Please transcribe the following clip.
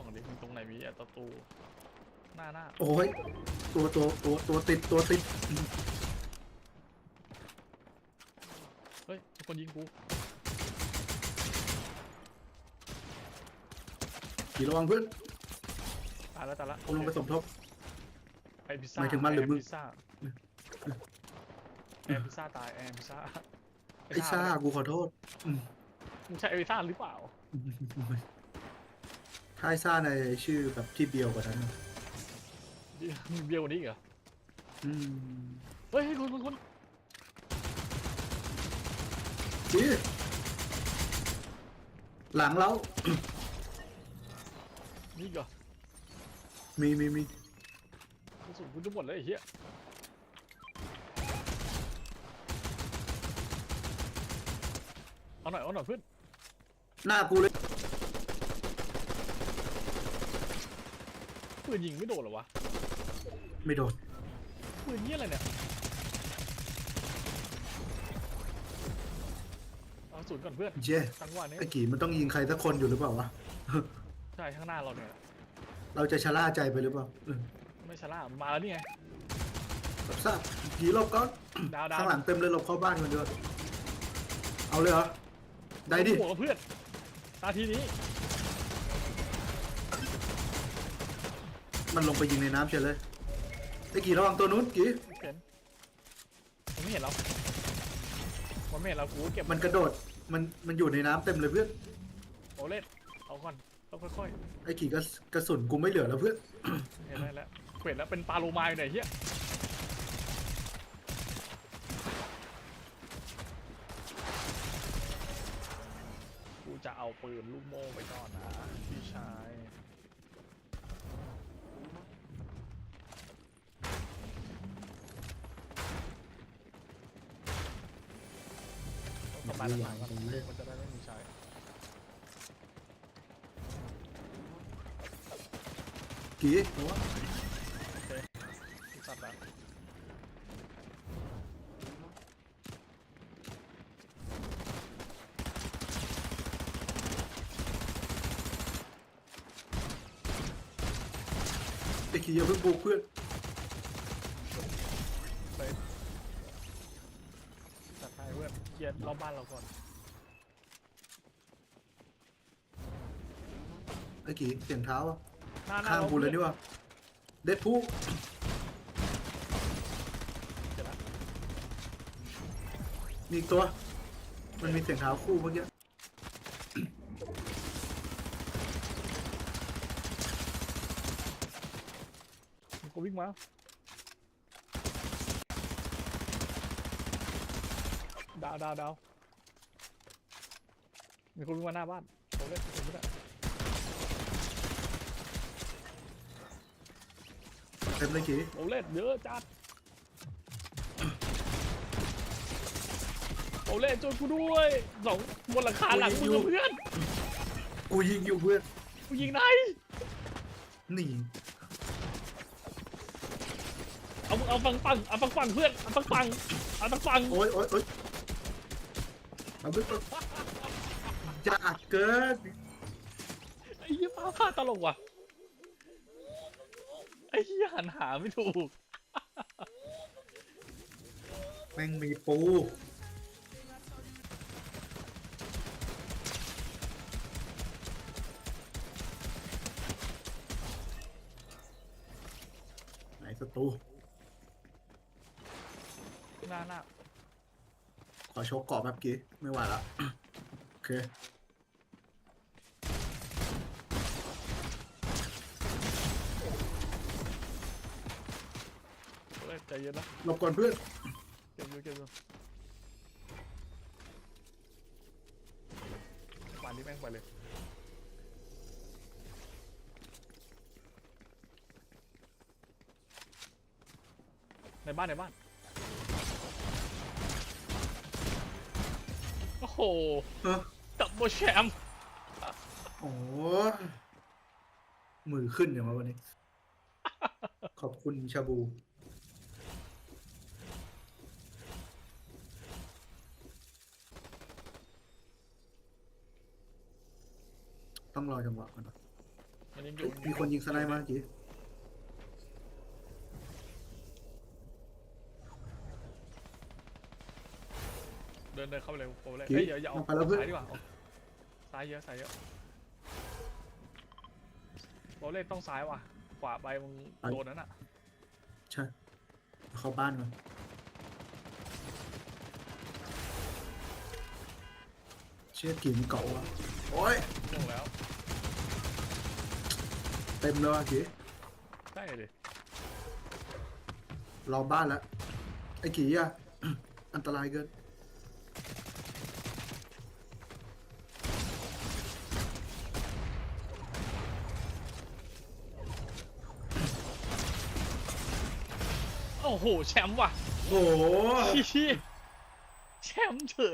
ส่องดิมีตรงไหนมีอะประตูหน้าหน้าโอ้ยตัวตัวตัวตัวติดตัวติดเฮ้ยมีคนยิงกูขี่ระวังเพื่อนตายแล้วตายแล้วกูลงไปสมทบ ไอพิซซ่าหมายถึงมันหรือมึงแพิซซ่าแอมพิซซ่าตายแอมพิซซ่าไอ้ซ่ากูขอโทษอืมมึงใช่ไอพิซซ่าหรือเปล่า ถ้าไอ้ซ่าในชื่อแบบที่เบียวกว่านั้นนะมึงเบี้ยวกว่านี้อีกเหรอ อืมเฮ้ยเฮ้ยคนคนคนจีหลังเรา นี่อีกเหรอมีมีมีกระสุนกูจะหมดเลยไอ้เหี้ยเอาหน่อยเอาหน่อยเพื่อนหน้ากูเลย ปืนยิงไม่โดนเหรอวะ ไม่โดนปืนเหี้ยอะไรเนี่ยเอาศูนย์ก่อนเพื่อนเจ๊จังหวะนี้ไอ้กี่มันต้องยิงใครสักคนอยู่หรือเปล่าวะ ใช่ข้างหน้าเราเนี่ย เราจะชะล่าใจไปหรือเปล่าเออไม่ชะล่ามาแล้วนี่ไง รับทราบกี่รอบก่อนดาวดาว ข้างหลังเต็มเลยหลบเข้าบ้านคนเดียวเอาเลยเหรอ ได้ดิหัวเพื่อนนาทีนี้ มันลงไปยิงในน้ำเฉยเลยไอ้กี่ระวังตัวนู้นกี่เห็นมันไม่เห็นเรามันไม่เห็นเรากูเก็บมันกระโดดมันมันอยู่ในน้ำเต็มเลยเพื่อนโอเล่นเอาก่อนต้องค่อยไอ้กี่กระกระสุนกูไม่เหลือแล้วเพื่อนๆเห็นแล้วแล้วเห็นแล้วเป็นปลาโลมาอยู่ไหนเฮียกูจะเอาปืนลูกโม่ไปก่อนนะพี่ชาย ต้องทำลายหลักฐานก่อนมันจะได้ไม่มีใช้กี่สัตว์ละไอ้กี่อย่าเพิ่งบุกเพื่อน ไปจัดให้ เพื่อนเคลียร์รอบบ้านเราก่อน ไอ้กี่เสียงเท้าอะหน้าหน้าข้างเรากูเลยนี่วะเด็ดผู้เดี๋ยวนะมีอีกตัว มันมีเสียงเท้าคู่เมื่อกี้มีคนวิ่งมา ดาวดาวดาวมีคนวิ่งมาหน้าบ้านเขาเล่นเขาไม่ได้เต็มเลยกี่เขาเล่นเยอะจัดเขาเล่นจนกูด้วยสองบนหลังคาหลังมึงอะเพื่อนกูยิงอยู่เพื่อนกูยิงไหนหนีเอามึงเอาฟังฟังเอาฟังฟังเพื่อนเอาฟังฟังเอาฟังฟังโอ้ยโอ้ยโอ้ย เอาไปก่อนยากเกินไอ้เหี้ยฟ้าผ่าตลกว่ะไอ้เหี้ยหันหาไม่ถูก แม่งมีปู ไหนศัตรูหน้าหน้า ขอโชกเกาะแบบกี้ ไม่ไหวละ โอเค เฮ้ยใจเย็นนะหลบก่อนเพื่อน เก็บอยู่เก็บอยู่ป่านนี้แม่งไปเลยในบ้านในบ้าน โอ้โห เออดับเบิลแชมป์โอ้ยมือขึ้นอย่างวะวันนี้ ขอบคุณชาบู ต้องรอจังหวะก่อนนะมันยังอยู่เฮ้ยมีคนยิงสไนด์มาเมื่อกี้ ดินเดินเข้าไปเลยโผล่เลยกี่เฮ้ยอย่าอย่าเอามันไปแล้วเพื่อน ซ้ายดีกว่าเอาซ้ายเยอะซ้ายเยอะโรเล่ต้องซ้ายว่ะขวาไปมึงโดนนั้นอะใช่เข้าบ้านก่อนเชี่ยกี่มันเก่าอะโอ้ยลงแล้วเต็มเลยว่ะกี่ได้เลยรอบ้านแล้วไอ้กี่อะ อันตรายเกิน อ้โห แชมป์ว่ะโอ้โหเหี้ยแชมป์เฉย